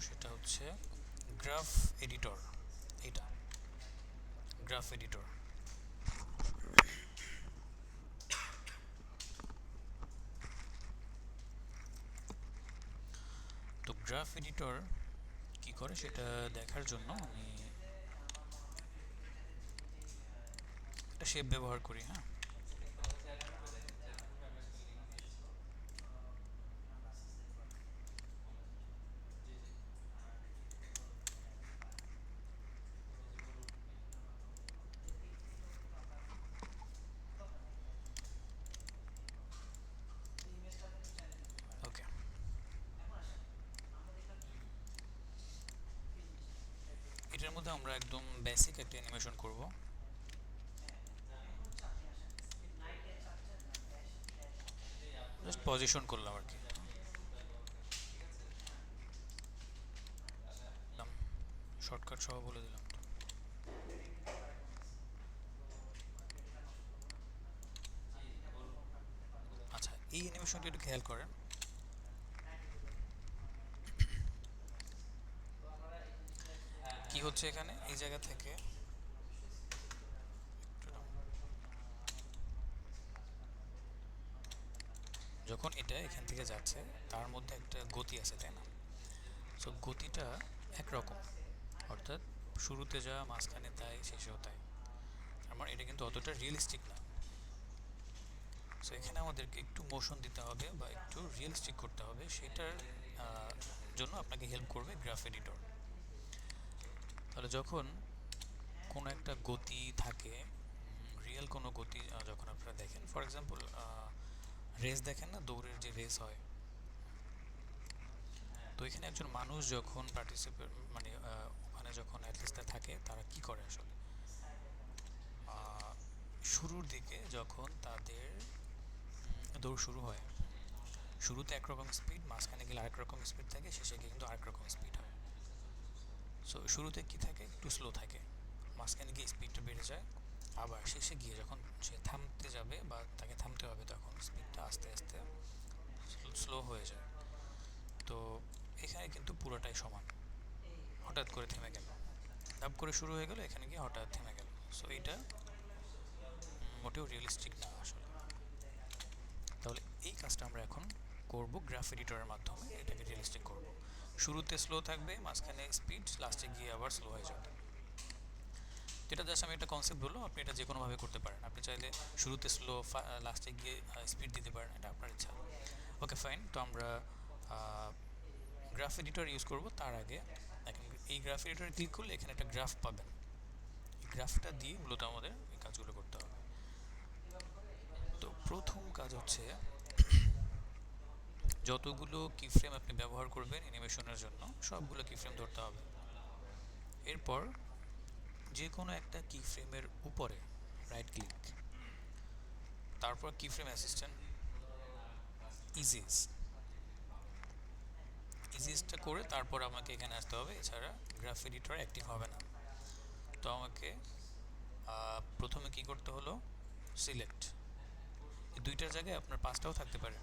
সেটা হচ্ছে graph editor এটা গ্রাফ এডিটর। তো গ্রাফ এডিটর কি করে সেটা দেখার জন্য আমি একটা শেপ ব্যবহার করি হ্যাঁ ওকে এটার মধ্যে আমরা একদম বেসিক একটা অ্যানিমেশন করব। জাস্ট পজিশন করলাম আর কি। শর্টকাট সহ বলে দিলাম। আচ্ছা এই অ্যানিমেশনটা একটু খেয়াল করেন। হচ্ছে এখানে, এই জায়গা থেকে। যখন এটা এখান থেকে যাচ্ছে, তার মধ্যে একটা গতি আছে, তাই না? সো গতিটা একরকম। অর্থাৎ শুরুতে যা, মাঝখানে তাই, শেষেও তাই। আমার এটা কিন্তু অতটা রিয়েলিস্টিক না। সো এখানে আমাদেরকে একটু মোশন দিতে হবে বা একটু রিয়েলিস্টিক করতে হবে। সেটার জন্য আপনাকে হেল্প করবে গ্রাফ এডিটর তাহলে যখন কোনো একটা গতি থাকে রিয়েল কোনো গতি যখন আপনারা দেখেন ফর এক্সাম্পল রেস দেখেন না, দৌড়ের যে রেস হয়, তো এখানে একজন মানুষ যখন পার্টিসিপেট মানে ওখানে যখন অ্যাথলিস্টরা থাকে, তারা কি করে আসলে? শুরুর দিকে যখন তাদের দৌড় শুরু হয়, শুরুতে একরকম স্পিড মাঝখানে গেলে আরেক রকম স্পিড থাকে, শেষে গিয়ে কিন্তু আরেক রকম স্পিড হয়। সো শুরুতে কি থাকে? একটু স্লো থাকে। মাঝখানে গিয়ে স্পিডটা বেড়ে যায়। আবার শেষে গিয়ে যখন সে থামতে যাবে বা তাকে থামতে হবে, তখন স্পিডটা আস্তে আস্তে স্লো হয়ে যায়। তো, এখানে কিন্তু পুরোটাই সমান। হঠাৎ করে থেমে গেল। ডাব করে শুরু হয়ে গেল, এখানে গিয়ে হঠাৎ থেমে গেল। সো এটা মোটেও রিয়েলিস্টিক না আসলে। তাহলে এই কাজটা আমরা এখন করব গ্রাফ এডিটরের মাধ্যমে। এটাকে রিয়েলিস্টিক করব। শুরুতে স্লো থাকবে, মাঝখানে স্পিড লাস্টে গিয়ে আবার স্লো হয়ে যাবে। যেটা জাস্ট আমি একটা কনসেপ্ট বলল আপনি এটা যে কোনোভাবে করতে পারেন। আপনি চাইলে শুরুতে স্লো লাস্টে গিয়ে স্পিড দিতে পারেন, এটা আপনার ইচ্ছা। ওকে ফাইন তো আমরা গ্রাফ এডিটর ইউজ করব, তার আগে দেখেন, এই গ্রাফ এডিটরে ক্লিক করলে এখানে একটা গ্রাফ পাবেন। এই গ্রাফটা দিয়ে মূলত আমাদের এই কাজগুলো করতে হবে। তো প্রথম কাজ হচ্ছে যতগুলো কিফ্রেম আপনি ব্যবহার করবেন অ্যানিমেশনের জন্য, সবগুলো কিফ্রেম ধরতে হবে। এরপর যে কোনো একটা কিফ্রেমের উপরে রাইট ক্লিক তারপর কিফ্রেম অ্যাসিস্ট্যান্ট ইজিস ইজিসটা করে তারপর আমাকে এখানে আসতে হবে, এছাড়া গ্রাফ এডিটর অ্যাক্টিভ হবে না। তো আমাকে প্রথমে কি করতে হলো? সিলেক্ট দুইটার জায়গায় আপনার পাঁচটাও থাকতে পারে।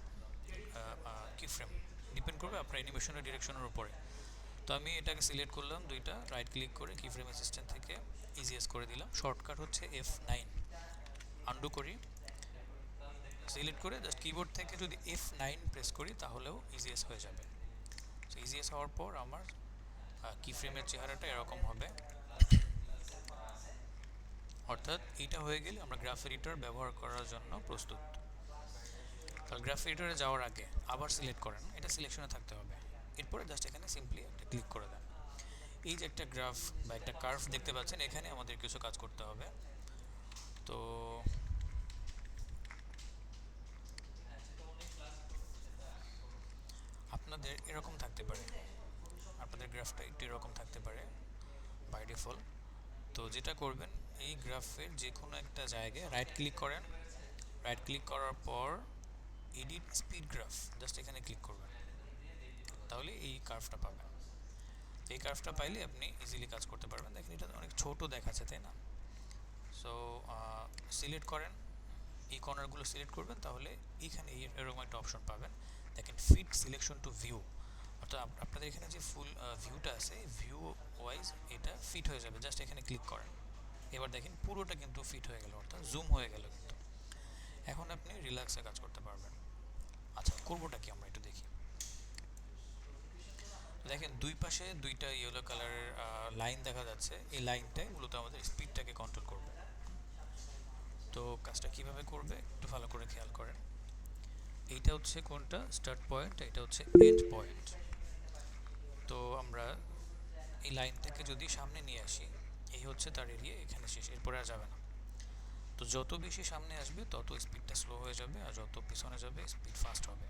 কি ফ্রেম ডিপেন্ড করবে আপনার অ্যানিমেশনের ডিরেকশনের উপরে। তো আমি এটাকে সিলেক্ট করলাম দুইটা রাইট ক্লিক করে কি ফ্রেম অ্যাসিস্ট্যান্ট থেকে ইজিএস করে দিলাম। শর্টকাট হচ্ছে এফ নাইন আন্ডু করি। সিলেক্ট করে জাস্ট কিবোর্ড থেকে যদি এফ নাইন প্রেস করি তাহলেও ইজিএস হয়ে যাবে। তো ইজিএস হওয়ার পর আমার কি ফ্রেমের চেহারাটা এরকম হবে। অর্থাৎ এইটা হয়ে গেলে আমরা গ্রাফ এডিটর ব্যবহার করার জন্য প্রস্তুত। তাহলে গ্রাফ এডিটরে যাওয়ার আগে আবার সিলেক্ট করেন, এটা সিলেকশনে থাকতে হবে। এরপরে জাস্ট এখানে সিম্পলি একটা ক্লিক করে দেন। এই যে একটা গ্রাফ বা একটা কার্ভ দেখতে পাচ্ছেন, এখানে আমাদের কিছু কাজ করতে হবে। তো আপনাদের এরকম থাকতে পারে। আপনাদের গ্রাফটা একটু এরকম থাকতে পারে বাই ডিফল্ট তো যেটা করবেন, এই গ্রাফের যে কোনো একটা জায়গায় রাইট ক্লিক করেন। রাইট ক্লিক করার পর এডিট স্পিড গ্রাফ জাস্ট এখানে ক্লিক করবেন। তাহলে এই কার্ভটা পাবেন। এই কার্ভটা পাইলে আপনি ইজিলি কাজ করতে পারবেন। দেখেন, এটা অনেক ছোট দেখাচ্ছে, তাই না? সো সিলেক্ট করেন। এই কর্নারগুলো সিলেক্ট করবেন, তাহলে এইখানে এই- এরকম একটা অপশন পাবেন। দেখেন ফিট সিলেকশন টু ভিউ অর্থাৎ আপ- আপনাদের এখানে যে ফুল ভিউটা আছে ভিউ ওয়াইজ এটা ফিট হয়ে যাবে। জাস্ট এখানে ক্লিক করেন। এবার দেখেন, পুরোটা কিন্তু ফিট হয়ে গেল। অর্থাৎ জুম হয়ে গেল কিন্তু। এখন আপনি রিল্যাক্সে কাজ করতে পারবেন। আচ্ছা করবোটা কি আমরা একটু দেখি? দেখেন, দুই পাশে দুইটা ইয়েলো কালারের লাইন দেখা যাচ্ছে। এই লাইনটাই মূলত আমাদের স্পিডটাকে কন্ট্রোল করবে। তো কাজটা কীভাবে করবে একটু ভালো করে খেয়াল করেন। এইটা হচ্ছে কোনটা? স্টার্ট পয়েন্ট এটা হচ্ছে এন্ড পয়েন্ট তো আমরা এই লাইনটাকে যদি সামনে নিয়ে আসি, এই হচ্ছে তার এরিয়া এখানে শেষ, এরপরে আর যাবে না। তো যত বেশি সামনে আসবে, তত স্পিডটা স্লো হয়ে যাবে আর যত পিছনে যাবে স্পিড ফাস্ট হবে।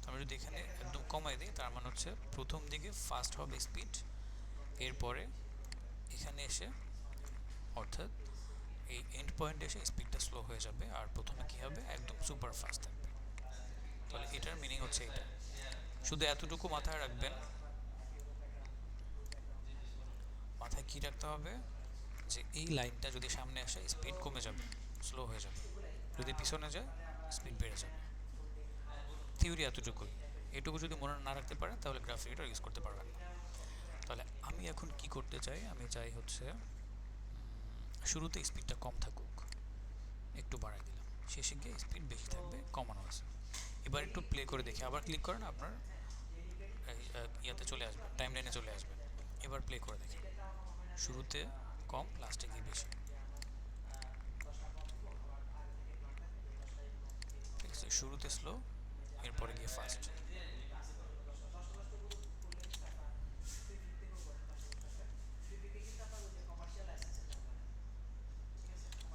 তো আমরা যদি এখানে একদম কমাই দিই, তার মানে হচ্ছে প্রথম দিকে ফাস্ট হবে স্পিড এরপরে এখানে এসে অর্থাৎ এই এন্ড পয়েন্টে এসে স্পিডটা স্লো হয়ে যাবে আর প্রথমে কী হবে? একদম সুপার ফাস্ট থাকবে। তাহলে এটার মিনিং হচ্ছে এটা। শুধু এতটুকু মাথায় রাখবেন। মাথায় কী রাখতে হবে? যে এই লাইনটা যদি সামনে আসে স্পিড কমে যাবে স্লো হয়ে যাবে। যদি পিছনে যায় স্পিড বেড়ে যাবে। থিওরি এতটুকুই এটুকু যদি মনে না রাখতে পারেন, তাহলে গ্রাফ গ্রাফিকটা ইউজ করতে পারবেন না। তাহলে আমি এখন কি করতে চাই? আমি চাই হচ্ছে শুরুতে স্পিডটা কম থাকুক। একটু বাড়াই দিলাম। শেষে গিয়ে স্পিড বেশি থাকবে, কমানো আছে। এবার একটু প্লে করে দেখি। আবার ক্লিক করেন, আপনার ইয়াতে চলে আসবে টাইম লাইনে চলে আসবে। এবার প্লে করে দেখি। শুরুতে কম লাস্টে গিয়ে বেশি। ঠিক আছে, শুরুতে স্লো এরপরে গিয়ে ফাস্ট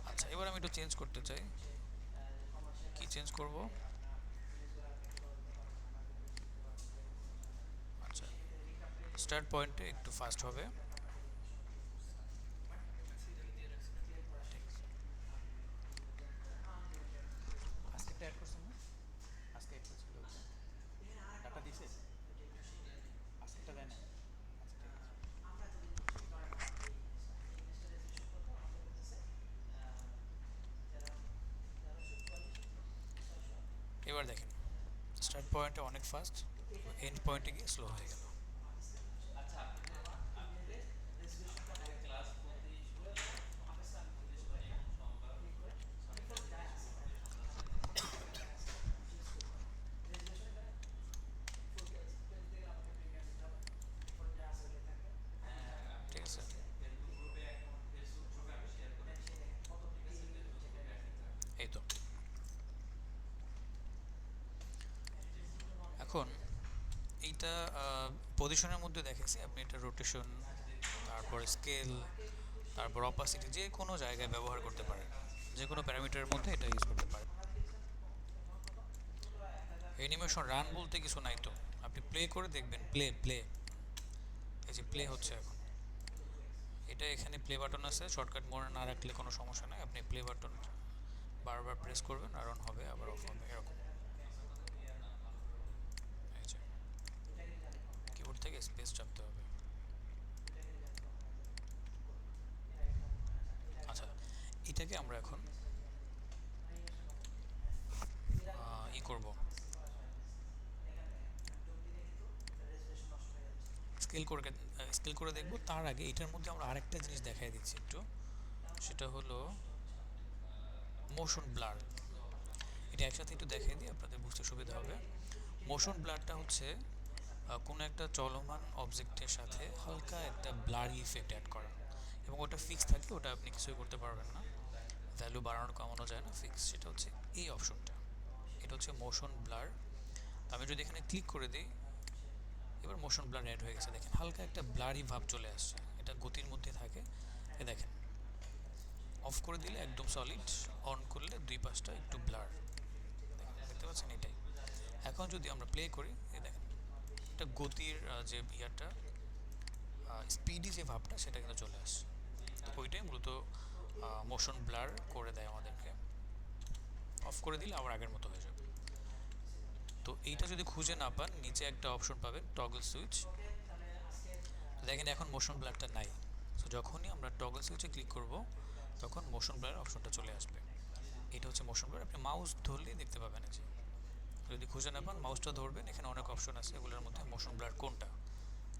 আচ্ছা এবার আমি একটু চেঞ্জ করতে চাই। কি চেঞ্জ করব? আচ্ছা স্টার্ট পয়েন্টে একটু ফাস্ট হবে আজকেরটা অ্যাড করছেন না আজকে অ্যাড করছিল ডাটা দিছে আজকেরটা দেয় না আচ্ছা ঠিক আছে এবার দেখেন। স্টার্ট পয়েন্টে অনেক ফাস্ট এন্ড পয়েন্টে গিয়ে স্লো হয়ে গেল ঠিক আছে এই তো এখন এইটা পজিশনের মধ্যে দেখেছি, আপনি এটা রোটেশন তারপর স্কেল তারপর অপাসিটি যে কোনো জায়গায় ব্যবহার করতে পারেন। যে কোনো প্যারামিটারের মধ্যে এটা ইউজ করতে পারেন। অ্যানিমেশন রান বলতে কিছু নাই তো। আপনি প্লে করে দেখবেন প্লে প্লে এই যে প্লে হচ্ছে এখন। এটা এখানে প্লে বাটন আছে শর্টকাট মনে না রাখলে কোনো সমস্যা নাই। আপনি প্লে বাটন বারবার প্রেস করবেন, আর অন হবে, আবার অফ হবে, এরকম এই যে কিবোর্ড থেকে স্পেস চাপতে হবে। আচ্ছা এটাকে আমরা এখন ই করব। স্কেল করে স্কেল করে দেখব। তার আগে এটার মধ্যে আমরা আরেকটা জিনিস দেখাই দিচ্ছি একটু। সেটা হলো মোশন ব্লার এটা একসাথে একটু দেখিয়ে দিই, আপনাদের বুঝতে সুবিধা হবে। মোশন ব্লারটা হচ্ছে কোনো একটা চলমান অবজেক্টের সাথে হালকা একটা ব্লারি ইফেক্ট অ্যাড করা। এবং ওটা ফিক্স থাকে, ওটা আপনি কিছুই করতে পারবেন না। ভ্যালু বাড়ানো কমানো যায় না ফিক্স সেটা হচ্ছে এই অপশনটা এটা হচ্ছে মোশন ব্লার আমি যদি এখানে ক্লিক করে দিই, এবার মোশন ব্লার অ্যাড হয়ে গেছে। দেখেন, হালকা একটা ব্লারি ভাব চলে আসছে। এটা গতির মধ্যে থাকে। এ দেখেন অফ করে দিলে একদম সলিড অন করলে দুই পাশটা একটু ব্লার দেখতে পাচ্ছেন এটাই। এখন যদি আমরা প্লে করি এ দেখেন এটা গতির যে ইয়াটা স্পিডি যে ভাবটা, সেটা কিন্তু চলে আসে। তো ওইটাই মূলত মোশন ব্লার করে দেয় আমাদেরকে। অফ করে দিলে আবার আগের মতো হয়ে যাবে। তো এইটা যদি খুঁজে না পান, নিচে একটা অপশন পাবেন টগল সুইচ দেখেন এখন মোশন ব্লারটা নাই। তো যখনই আমরা টগল সুইচে ক্লিক করব, তখন মোশন ব্লার অপশনটা চলে আসবে। এটা হচ্ছে মোশন ব্লার আপনি মাউস ধরলেই দেখতে পাবেন যে। যদি খুঁজে না পান মাউসটা ধরবেন। এখানে অনেক অপশন আছে, এগুলোর মধ্যে মোশন ব্লার কোনটা?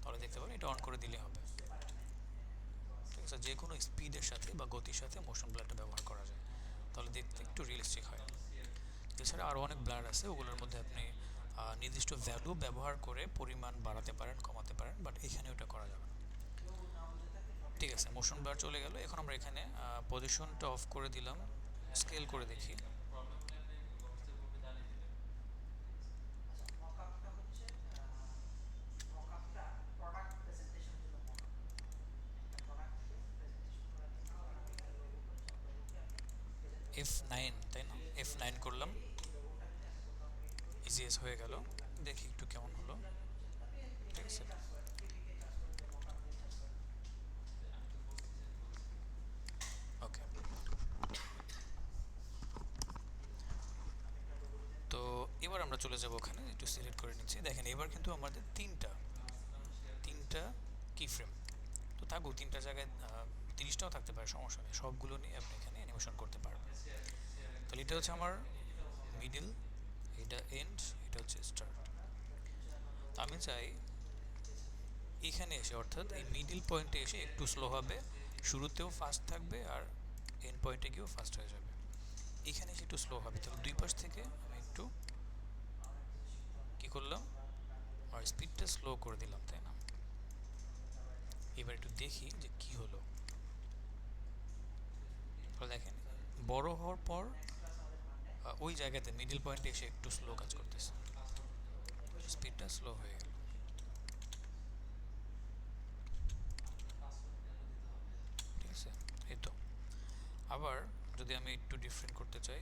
তাহলে দেখতে পাবেন এটা অন করে দিলে হবে। ঠিক আছে, যে কোনো স্পিডের সাথে বা গতির সাথে মোশন ব্লারটা ব্যবহার করা যায়। তাহলে দেখতে একটু রিয়েলিস্টিক হয়। এছাড়া আরও অনেক ব্লার আছে, ওগুলোর মধ্যে আপনি নির্দিষ্ট ভ্যালু ব্যবহার করে পরিমাণ বাড়াতে পারেন, কমাতে পারেন বাট এখানে ওটা করা যাবে না। ঠিক আছে মোশন ব্লার চলে গেল। এখন আমরা এখানে পজিশনটা অফ করে দিলাম স্কেল করে দেখি। এফ নাইন তাই না? এফ নাইন করলাম। ইজিএস হয়ে গেল। দেখি একটু কেমন হলো। ঠিক আছে ওকে তো এবার আমরা চলে যাব ওখানে। একটু সিলেক্ট করে নিচ্ছি। দেখেন, এবার কিন্তু আমাদের তিনটা তিনটা কি ফ্রেম তো থাকুক, তিনটা জায়গায় তিরিশটাও থাকতে পারে, সমস্যা নেই। সবগুলো নিয়ে আপনি এখানে অ্যানিমেশন করতে পারবেন তাহলে এটা হচ্ছে আমার মিডল এটা এন্ড এটা হচ্ছে স্টার্ট আমি চাই এখানে এসে, অর্থাৎ এই মিডল পয়েন্টে এসে একটু স্লো হবে, শুরুতেও ফাস্ট থাকবে আর এন্ড পয়েন্টে গিয়েও ফাস্ট হয়ে যাবে। এখানে এসে একটু স্লো হবে। তাহলে দুই পাশ থেকে আমি একটু কি করলাম? আর স্পিডটা স্লো করে দিলাম, তাই না? এবার একটু দেখি যে কি হলো। তাহলে দেখেন, বড় হওয়ার পর ওই জায়গাতে মিডল পয়েন্টে এসে একটু স্লো কাজ করতেছে। স্পিডটা স্লো হয়ে গেল। ঠিক আছে? এই তো। আবার যদি আমি একটু ডিফারেন্ট করতে চাই,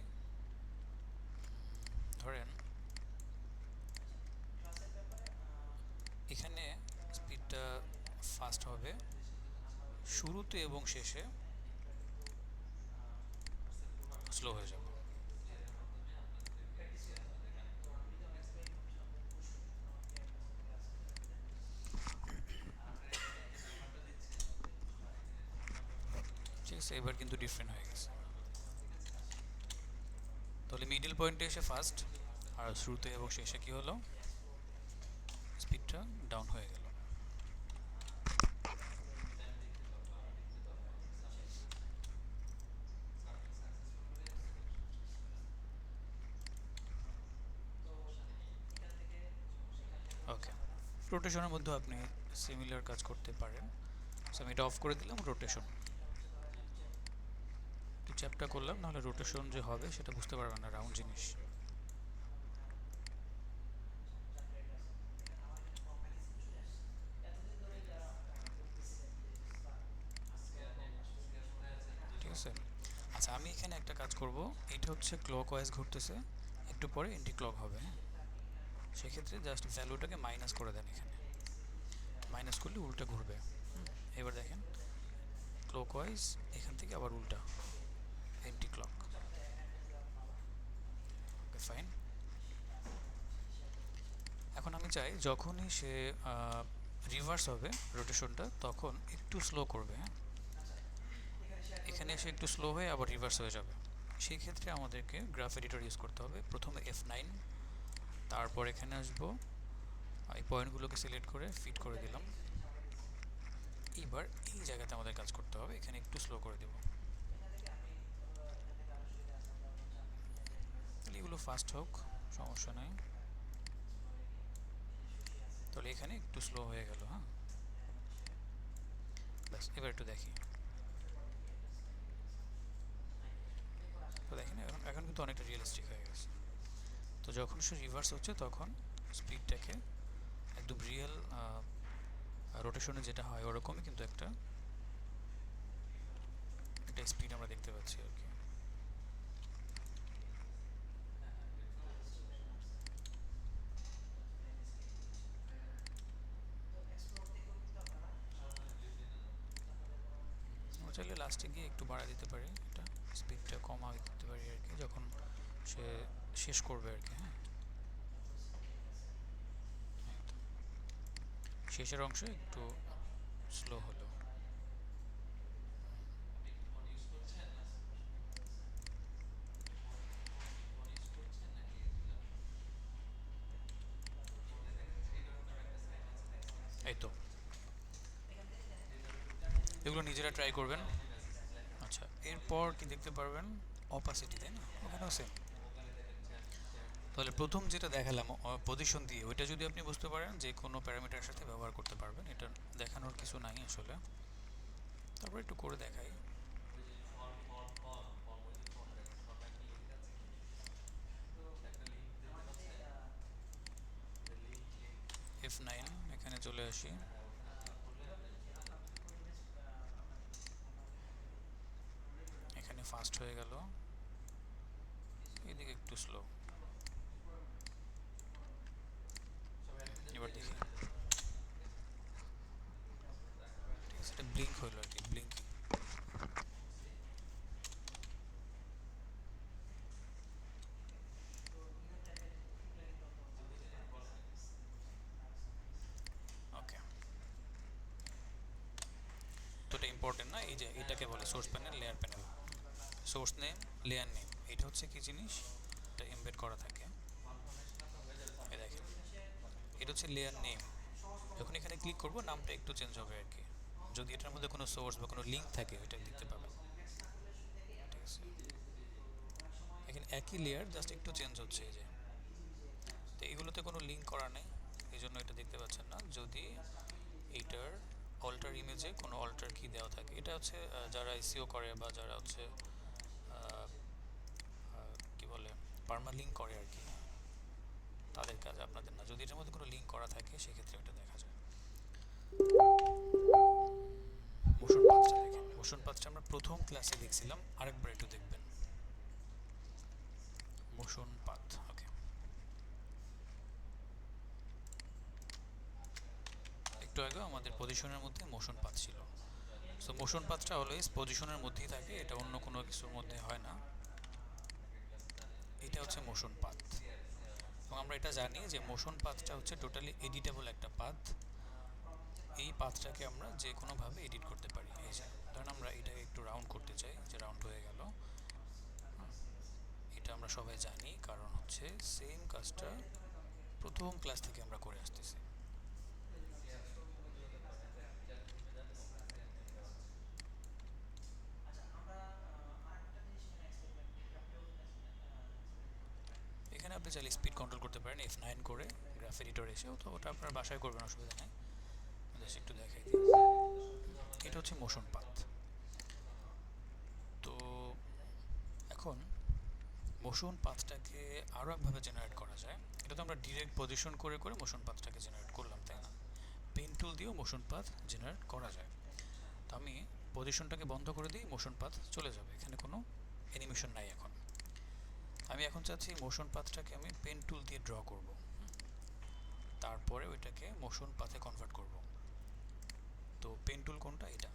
ধরেন, এখানে স্পিডটা ফাস্ট হবে। শুরুতে এবং শেষে স্লো হয়ে যাবে। ঠিক আছে, এবার কিন্তু ডিফারেন্ট হয়ে গেছে। তাহলে মিডল পয়েন্টে এসে ফার্স্ট আর শুরুতে এবং শেষে কি হলো? স্পিডটা ডাউন হয়ে গেল ওকে রোটেশনের মধ্যে আপনি সিমিলার কাজ করতে পারেন। আমি এটা অফ করে দিলাম রোটেশন চ্যাপটা করলাম, নাহলে রোটেশন যে হবে সেটা বুঝতে পারবেন না রাউন্ড জিনিস। ঠিক আছে? আচ্ছা আমি এখানে একটা কাজ করব। এটা হচ্ছে ক্লক ওয়াইজ ঘুরতেছে। একটু পরে এন্টি ক্লক হবে হ্যাঁ সেক্ষেত্রে জাস্ট ভ্যালুটাকে মাইনাস করে দেন এখানে। মাইনাস করলে উল্টা ঘুরবে। এবার দেখেন ক্লক ওয়াইজ এখান থেকে আবার উল্টা এন্টি ক্লক ওকে ফাইন এখন আমি চাই যখনই সে রিভার্স হবে রোটেশনটা তখন একটু স্লো করবে হ্যাঁ? এখানে এসে একটু স্লো হয়ে আবার রিভার্স হয়ে যাবে। সেই ক্ষেত্রে আমাদেরকে গ্রাফ এডিটর ইউজ করতে হবে। প্রথমে এফ নাইন তারপর এখানে আসব। এই পয়েন্টগুলোকে সিলেক্ট করে ফিট করে দিলাম। এবার এই জায়গাতে আমাদের কাজ করতে হবে। এখানে একটু স্লো করে দেব। এগুলো ফাস্ট হোক, সমস্যা নাই। তাহলে এখানে একটু স্লো হয়ে গেল হ্যাঁ? ব্যাস, এবার একটু দেখি। তো দেখেন, এখন এখন কিন্তু অনেকটা রিয়েলিস্টিক হয়ে তো যখন সে রিভার্স হচ্ছে, তখন স্পিডটাকে একদম রিয়েল রোটেশনে যেটা হয় ওরকমই কিন্তু একটা একটা স্পিড আমরা দেখতে পাচ্ছি আর কি। চাইলে লাস্টে গিয়ে একটু বাড়া দিতে পারি, এটা স্পিডটা কমা দিতে পারি আর কি, যখন সে শেষ করবে আর কি হ্যাঁ? শেষের অংশ একটু স্লো হলো। এই তো। এগুলো নিজেরা ট্রাই করবেন। আচ্ছা এরপর কি দেখতে পারবেন? অপাসিটি তাই না? ওখানেও সেম তাহলে প্রথম যেটা দেখালাম পজিশন দিয়ে, ওইটা যদি আপনি বুঝতে পারেন যে কোনো প্যারামিটারের সাথে ব্যবহার করতে পারবেন, এটা দেখানোর কিছু নাই আসলে। তারপর একটু করে দেখাই। এফ এখানে চলে আসি এখানে ফাস্ট হয়ে গেল এদিকে একটু স্লো এবার দেখি ঠিক আছে এটা ব্লিঙ্ক হইল আর কি ব্লিঙ্ক ওকে তো এটা ইম্পর্টেন্ট না, এই যে এটাকে বলে source panel layer panel source name layer name এটা হচ্ছে কি জিনিস? এটা এমবেড করা থাকে। এই দেখেন। এটা হচ্ছে লেয়ার নেম যখন এখানে ক্লিক করব, নামটা একটু চেঞ্জ হবে আর কি। যদি এটার মধ্যে কোনো সোর্স বা কোনো লিঙ্ক থাকে, ওইটা দেখতে পাবেন ঠিক আছে। এখানে একই লেয়ার জাস্ট একটু চেঞ্জ হচ্ছে এই যে। তো এইগুলোতে কোনো লিঙ্ক করা নেই, এই জন্য এটা দেখতে পাচ্ছেন না। যদি এইটার অল্টার ইমেজে কোনো অল্টার কি দেওয়া থাকে। এটা হচ্ছে যারা এসিও করে বা যারা হচ্ছে কি বলে পারমালিঙ্ক করে আর কি। তাদের কাজ আপনাদের না। যদি এটার মধ্যে কোনো লিঙ্ক করা থাকে, সেক্ষেত্রে ওটা দেখা যায়। মোশন পাথটা দেখেন। মোশন পাথটা আমরা প্রথম ক্লাসে দেখছিলাম, আরেকবার একটু দেখবেন। মোশন পাথ ওকে একটু আগে আমাদের পজিশনের মধ্যে মোশন পাথ ছিল। সো মোশন পাথটা অলওয়েজ পজিশনের মধ্যেই থাকে, এটা অন্য কোনো কিছুর মধ্যে হয় না। এটা হচ্ছে মোশন পাথ এবং আমরা এটা জানি যে মোশন পাথটা হচ্ছে টোটালি এডিটেবল একটা পাথ এই পাথটাকে আমরা যে কোনোভাবে এডিট করতে পারি। এই যে, ধরেন আমরা এটাকে একটু রাউন্ড করতে চাই, যে রাউন্ড হয়ে গেল। এটা আমরা সবাই জানি, কারণ হচ্ছে সেম কাজটা প্রথম ক্লাস থেকে আমরা করে আসতেছি এখানে আপনি চাইলে স্পিড কন্ট্রোল করতে পারেন এফ নাইন করে গ্রাফ এডিটর এসেও তো ওটা আপনার বাসায় করবেন, অসুবিধা নেই। জাস্ট একটু দেখাই দিই। এটা হচ্ছে মোশন পাথ। তো এখন মোশন পাথটাকে আরও একভাবে জেনারেট করা যায়। এটা তো আমরা ডিরেক্ট পজিশন করে করে মোশন পাথটাকে জেনারেট করলাম, তাই না? পেন টুল দিয়েও মোশন পাথ জেনারেট করা যায়। তো আমি পজিশনটাকে বন্ধ করে দিই, মোশন পাথ চলে যাবে। এখানে কোনো অ্যানিমেশন নাই এখন। আমি এখন চাচ্ছি মোশন পাথটাকে আমি পেন টুল দিয়ে ড্র করব। তারপরে ওইটাকে মোশন পাথে কনভার্ট করব। তো পেন টুল কোনটা? এটা।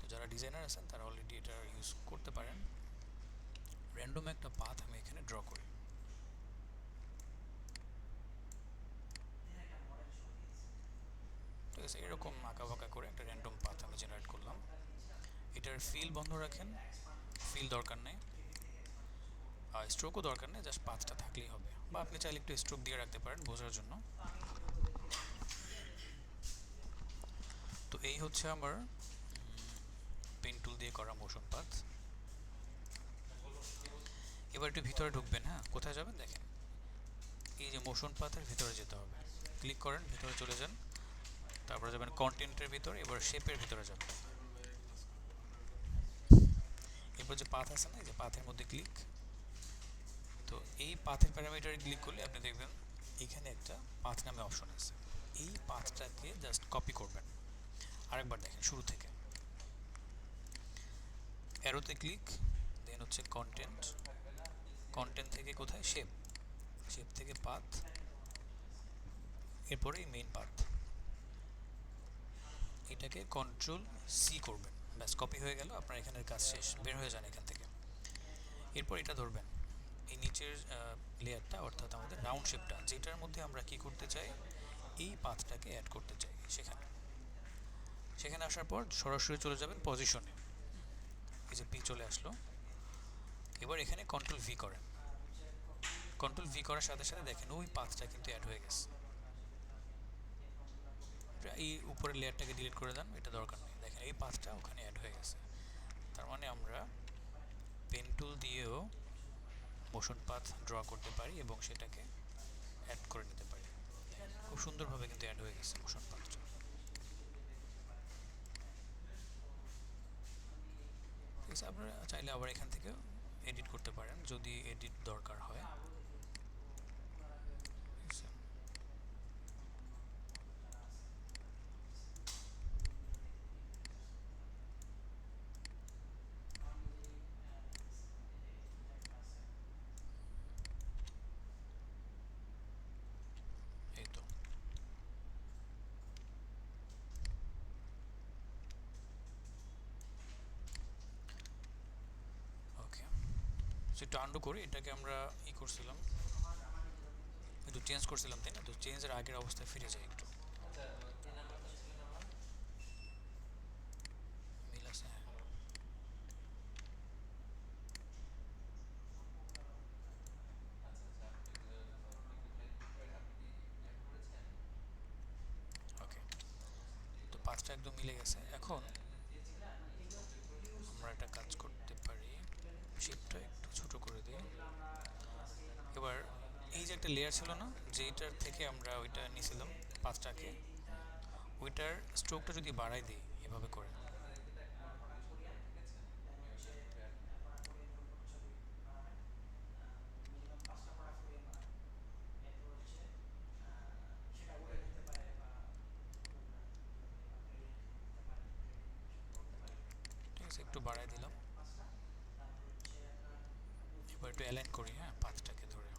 তো যারা ডিজাইনার আছেন, তারা অলরেডি এটা ইউজ করতে পারেন। র্যান্ডম একটা পাথ আমি এখানে ড্র করি। ঠিক আছে এরকম আঁকা বাঁকা করে একটা র্যান্ডম পাথ আমি জেনারেট করলাম। এটার ফিল বন্ধ রাখেন। ফিল দরকার নেই। আর স্ট্রোকও দরকার নেই জাস্ট পাথটা থাকলেই হবে। বা আপনি চাইলে একটু স্ট্রোক দিয়ে রাখতে পারেন বোঝার জন্য। তো এই হচ্ছে আমার পেন টুল দিয়ে করা মোশন পাথ এবার একটু ভিতরে ঢুকবেন হ্যাঁ? কোথায় যাবেন? দেখেন। এই যে মোশন পাথের ভিতরে যেতে হবে। ক্লিক করেন, ভিতরে চলে যান। তারপরে যাবেন কন্টেন্টের ভিতরে, এবার শেপের ভিতরে যাবেন এরপর যে পাথ আছে না, এই যে পাথের মধ্যে ক্লিক তো এই পাথের প্যারামিটারে ক্লিক করলে আপনি দেখবেন এখানে একটা পাথ নামে অপশন আছে। এই পাথটাকে জাস্ট কপি করবেন। আরেকবার দেখেন, শুরু থেকে। অ্যারোতে ক্লিক দেন হচ্ছে কন্টেন্ট কন্টেন্ট থেকে কোথায়? শেপ শেপ থেকে পাথ এরপরে মেইন পাথ এটাকে কন্ট্রোল সি করবেন। ব্যাস কপি হয়ে গেল, আপনার এখানের কাজ শেষ, বের হয়ে যান এখান থেকে। এরপর এটা ধরবেন। এই নিচের লেয়ারটা অর্থাৎ আমাদের রাউন্ড শেপটা যেটার মধ্যে আমরা কি করতে চাই, এই পাথটাকে অ্যাড করতে চাই সেখানে। সেখানে আসার পর সরাসরি চলে যাবেন পজিশনে এই যে পি চলে আসলো। এবার এখানে কন্ট্রোল ভি করেন। কন্ট্রোল ভি করার সাথে সাথে দেখেন ওই পাথটা কিন্তু অ্যাড হয়ে গেছে। এই উপরের লেয়ারটাকে ডিলিট করে দেন, এটা দরকার নেই। দেখেন এই পাঁচটা ওখানে অ্যাড হয়ে গেছে। তার মানে আমরা পেন টুল দিয়েও মোশন পাথ ড্র করতে পারি এবং সেটাকে অ্যাড করে নিতে পারি। খুব সুন্দরভাবে কিন্তু অ্যাড হয়ে গেছে মোশন পাথটা ঠিক আছে, আপনারা চাইলে আবার এখান থেকে এডিট করতে পারেন যদি এডিট দরকার হয় ঠিক আছে এই তো ওকে সো একটু আন্ডু করি, এটাকে আমরা ই করছিলাম। একটু চেঞ্জ করছিলাম, তাই না? তো চেঞ্জের আগের অবস্থায় ফিরে যাই একটু। হ্যাঁ। পাঁচটা একদম মিলে গেছে। এখন আমরা একটা কাজ করতে পারি শেপটা একটু ছোট করে দিই এবার এই যে একটা লেয়ার ছিল না যেটার থেকে আমরা ওইটা নিয়েছিলাম পাঁচটাকে, ওইটার স্ট্রোকটা যদি বাড়াই দিই, এভাবে করে। একটু বাড়াই দিলাম। এবার একটু অ্যালাইন করি হ্যাঁ পাঁচটাকে ধরে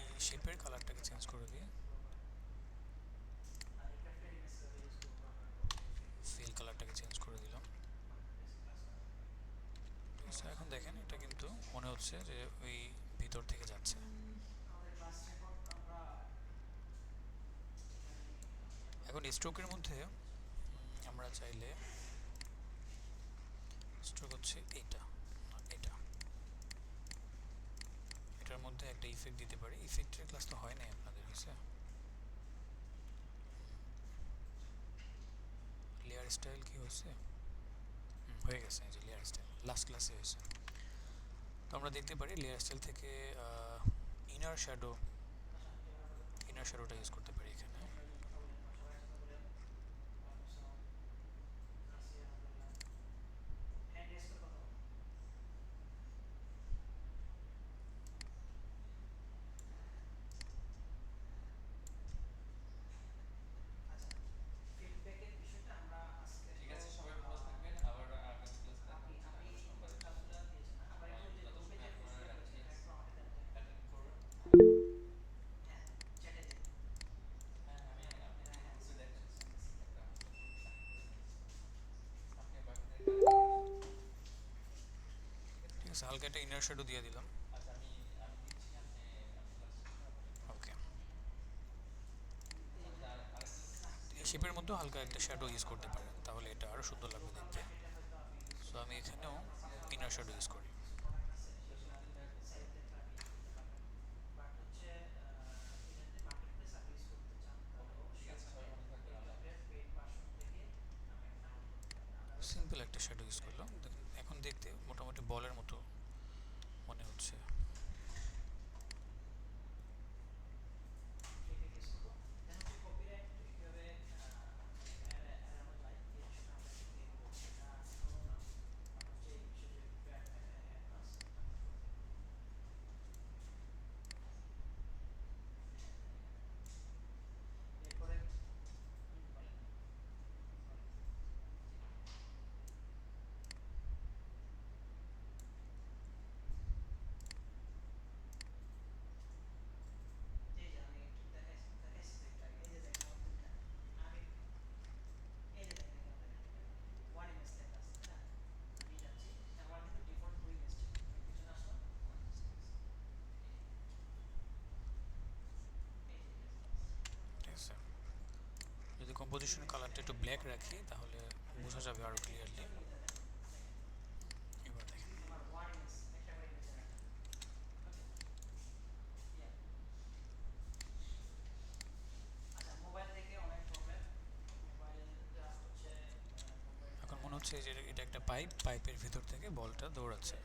এই শেপের কালারটাকে চেঞ্জ করে দিই ফিল কালারটাকে চেঞ্জ করে দিলাম ঠিক আছে এখন দেখেন এটা কিন্তু মনে হচ্ছে যে ওই ভিতর থেকে যাচ্ছে। এখন স্ট্রোকের মধ্যে আমরা চাইলে স্ট্রোক হচ্ছে এইটা এটা। এটার মধ্যে একটা ইফেক্ট দিতে পারি। ইফেক্টের ক্লাস তো হয় নাই আপনাদের হয়েছে লেয়ার স্টাইল কি হয়েছে? হয়ে গেছে যে লেয়ার স্টাইল লাস্ট ক্লাসে হয়েছে। তো আমরা দেখতে পারি লেয়ার স্টাইল থেকে ইনার শ্যাডো ইনার শ্যাডোটা ইউজ করতে পারি এখানে ঠিক আছে সবাই ভালো থাকবেন আবার আগামী ক্লাসে দেখা হচ্ছে আগামী সোমবারে ততক্ষণে আপনারা অ্যাটেন্ড করবেন হ্যাঁ আমি আপনি গ্রুপে দেখেন একটা আপনি বাকিদের ঠিক আছে হালকা একটা ইনার শ্যাডো দিয়ে দিলাম। আচ্ছা ওকে শিপের মধ্যেও হালকা একটা শ্যাডো ইউজ করতে পারেন, তাহলে এটা আরও সুন্দর লাগবে দেখতে। সো আমি এখানেও ইনার শ্যাডো ইউজ করি। পজিশন কালারটা একটু ব্ল্যাক রাখি, তাহলে বোঝা যাবে আরও ক্লিয়ারলি এখন মনে হচ্ছে যে এটা একটা পাইপ পাইপের ভিতর থেকে বলটা দৌড়াচ্ছে।